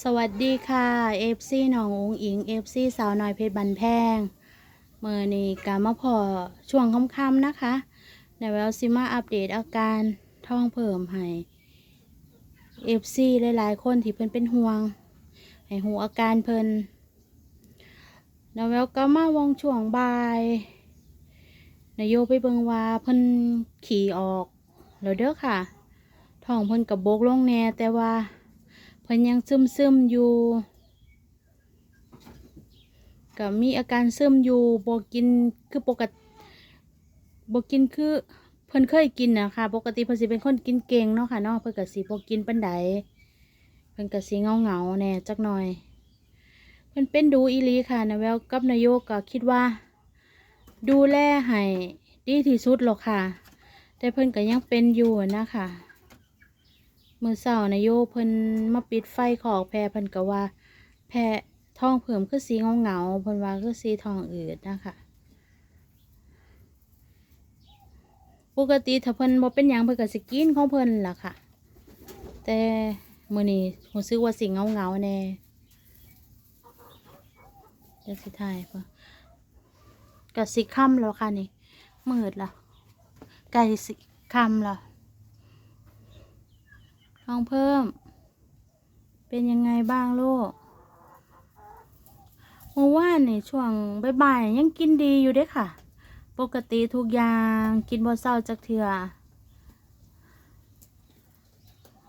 สวัสดีค่ะเอฟซีหนององอิงเอฟซีสาวน้อยเพชรบันแพงเมื่อนี้กามาพอช่วงค่ำๆนะคะในแววซิมาอัปเดตอาการท้องเพิ่มให้เอฟซีหลายๆคนที่เพิ่นเป็นห่วง ให้หูอาการเพิ่นในแววก็มาวงช่วงบ่ายนายโยไปเบิงว่าเพิ่นขี่ออกแล้วเด้อค่ะท้องเพิ่นกับบกลงแน่แต่ว่า พิ่นยังซึมซึมอยู่ก็มีอาการซึมอยู่บกินคือปกติบกินคือเพิ่นเคยกินนะคะปกติเพิ่นสิเป็นคนกินเก่งเนาะค่ะเนาะเพิ่นก็สิบ่กินปานใดเพิ่นก็สิเงาเงาแน่จักหน่อย เพิ่นเป็นดูอีลีค่ะนะแววกับนายโยกก็คิดว่า ดูแลให้ดีที่สุดหรอกค่ะ แต่เพิ่นก็ยังเป็นอยู่นะคะ มือเสาร์นายโยเพิ่นมาปิดไฟขอกแพรเพิ่นก็ว่า แพรท้องเพิ่มคือสีเงาเงาเพิ่นว่าคือสีทองอืดนะคะปกติถ้าเพิ่นบ่เป็นหยังเพิ่นก็สิกินของเพิ่นล่ะค่ะ แต่มื้อนี้รู้สึกว่าสิเงาเงาแน่เดี๋ยวสิถ่ายเพิ่นก็สิค่ำแล้วค่ะนี่มืดแล้วใกล้สิค่ำแล้ว ท้องเพิ่ม เป็นยังไงบ้างลูกเมื่อวานในช่วงบ่ายๆยังกินดีอยู่เด้ค่ะ ปกติทุกอย่างกินบ่เศร้าจักเถื่อ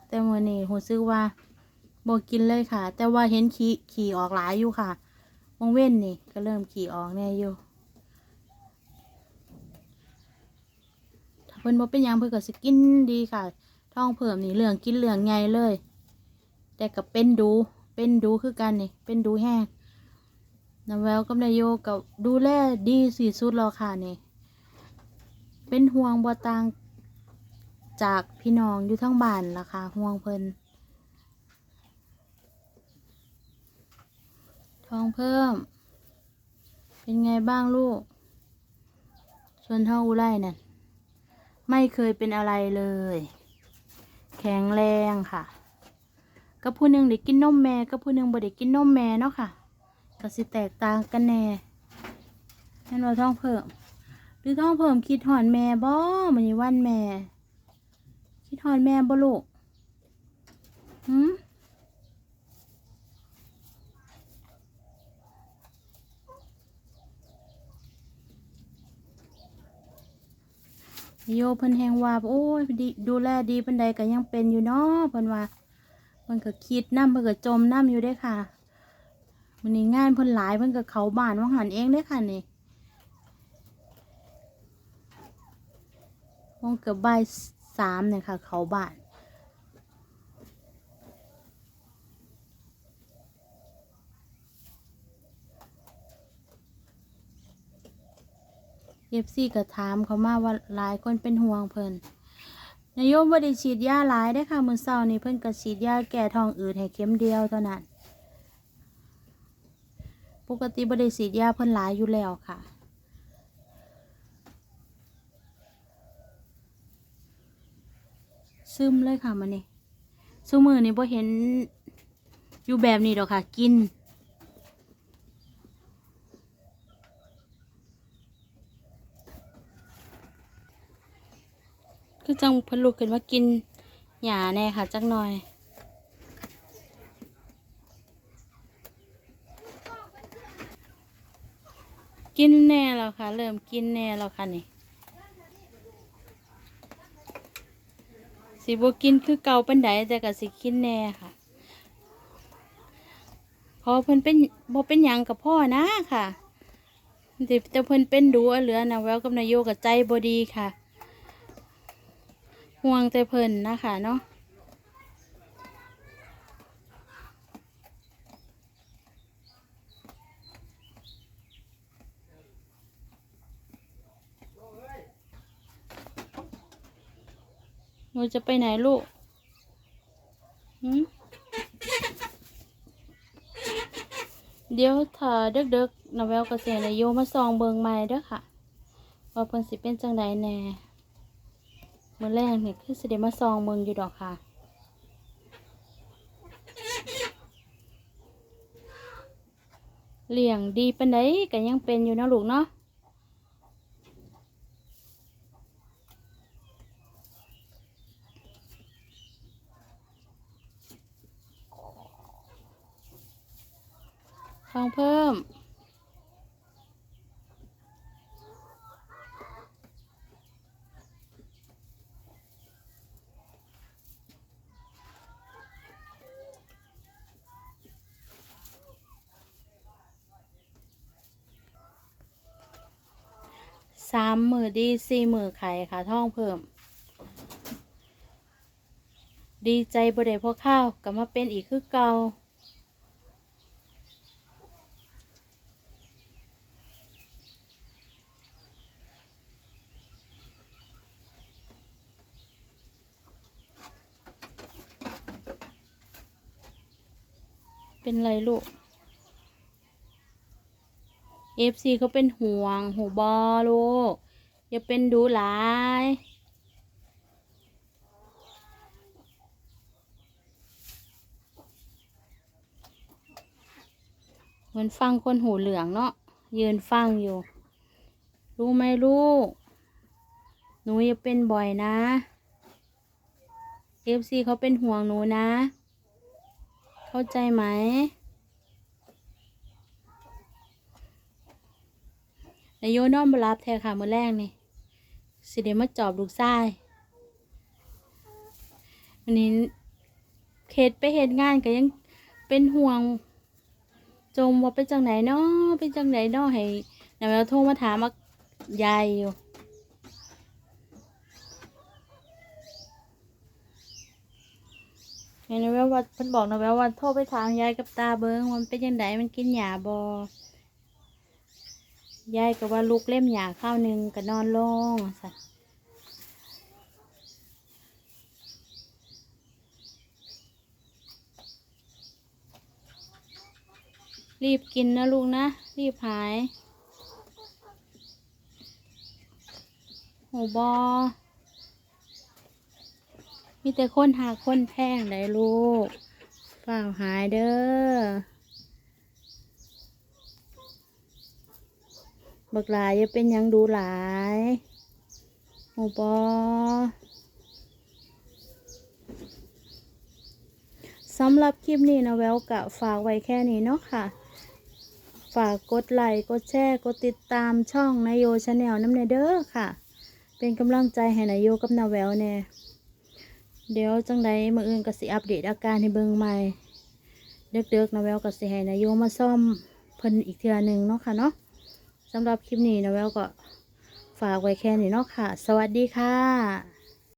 แต่มื่อนี้รู้สึกว่าบ่กินเลยค่ะ แต่ว่าเห็นขี่ขี่ออกหลายอยู่ค่ะวงเว้นนี่ก็เริ่มขี่ออกแน่อยู่เพิ่นบ่เป็นยังเพิ่นก็สิกินดีค่ะ ท้องเพิ่มนี่เรื่องกินเรื่องใหญ่เลย แต่กับเป็นดู เป็นดูคือกันนี่ เป็นดูแห้งน้ำแววกับนายโยกับดูแลดีสีสุดแล้วค่ะนี่ เป็นห่วงบ่ต่างจากพี่น้องอยู่ทั้งบ้านล่ะค่ะห่วงเพิ่นท้องเพิ่ม เป็นไงบ้างลูกส่วนท้องอุไรเนี่ยไม่เคยเป็นอะไรเลย แข็งแรงค่ะก็ผู้นึงได้กินนมแม่ก็ผู้นึงบ่ได้กินนมแม่เนาะค่ะก็สิแตกต่างกันแน่แม่นว่าท้องเพิ่ม หรือท้องเพิ่มคิดหอนแม่บ่มันนี่วันแม่ คิดหอนแม่บ่ลูกหืม โยเพิ่นแหงว่าโอ้ยดูแลดีเพิ่นใดก็ยังเป็นอยู่เนาะเพิ่นว่าเพิ่นก็คิดน้ำเพิ่นก็จมน้ำอยู่ได้ค่ะมันนี้งานเพิ่นหลายเพิ่นก็เขาบ้านว่างหันเองเด้ค่ะนี่วงเกือบบ่ายสามเนี่ยค่ะ เขาบ้าน เอฟซีก็ถามเขามาว่าหลายคนเป็นห่วงเพิ่นนายโยมบ่ได้ฉีดยาหลายได้ค่ะมื้อเช้านี้เพิ่นก็ฉีดยาแก้ท้องอืดให้เข็มเดียวเท่านั้น ปกติบ่ได้ฉีดยาเพิ่นหลายอยู่แล้วค่ะซึมเลยค่ะมันนี่ซุมือนี่บ่เห็นอยู่แบบนี้ดอกค่ะ กิน คือจังพลุกขึ้นมากินหญ้าแน่ค่ะ จักหน่อย กินแน่แล้วค่ะ เริ่มกินแน่แล้วค่ะนี่สิบกินคือเก่าปันใดแต่ก็สิกินแน่ค่ะ พอเพิ่นเป็นบ่เป็นหยังกับพ่อนะค่ะแต่เพิ่นเป็นดูเอาเหลือนะแววกับนายโยกับใจบ่ดีค่ะ ห่วงแต่เพิ่นนะคะเนาะหนูจะไปไหนลูกเดี๋ยวถ้าเด็กๆนาแววกับเสียนายโยมาส่องเบิงใหม่เด้อค่ะ ว่าเพิ่นสิเป็นจังใดแน่ เมื่อแรกเนี่ยคือสิเดมาซองเมืองอยู่ดอกค่ะ เลี้ยงดีปันไดกันยังเป็นอยู่นะลูกเนาะฟังเพิ่ม สามมือดีสี่มือไข่ค่ะท่องเพิ่ม ดีใจบ่ได้พอข้าวกลับมาเป็นอีกคือเก่าเป็นไรลูก เอฟซีเขาเป็นห่วง หูบอลูกอย่าเป็นดูหลายเหมือนฟังคนหูเหลืองเนาะยืนฟังอยู่ รู้ไหมลูก หนูอย่าเป็นบ่อยนะเอฟซีเขาเป็นห่วงหนูนะ เข้าใจไหม นายโยนอนบรับแทนค่ะมือแรกนี่สิเดมาจอบลูกชายวันนี้เคสไปเหตุงานก็ยังเป็นห่วง จมว่าเป็นจังไหนเนาะเป็นจังไหนเนาะให้นายแววโทรมาถามว่ายายอยู่เห็นายแววว่าเพิ่นบอกนายแววว่าโทรไปถามยายกับตาเบิ้งวันเป็นยังไงมันกินหยาบอ ยายก็ว่าลูกเล่มหยาข้าวหนึ่งก็นอนลงสัตรีบกินนะลูกนะ รีบหายโหบอมีแต่คนหาคนแพงได้ลูกฝ่าหายเด้อ บักหลายย่าเป็นยังดูหลายโอ้บอสำหรับคลิปนี้นะแววกะฝากไว้แค่นี้เนาะค่ะ ฝากกดไลค์กดแชร์กดติดตามช่องนายโยชาแนลน้ำเนเด้อค่ะ เป็นกำลังใจให้นายโยกับนาแววแน่เดี๋ยวจังใดมืออื่นก็สิอัปเดตอาการให้เบิ่งใหม่เด็กๆนาแววก็สิให้นายโยมาซ่อมเพิ่นอีกเทื่อหนึ่งเนาะค่ะเนาะ สำหรับคลิปนี้นะแววก็ฝากไว้แค่นี้เนาะค่ะ สวัสดีค่ะ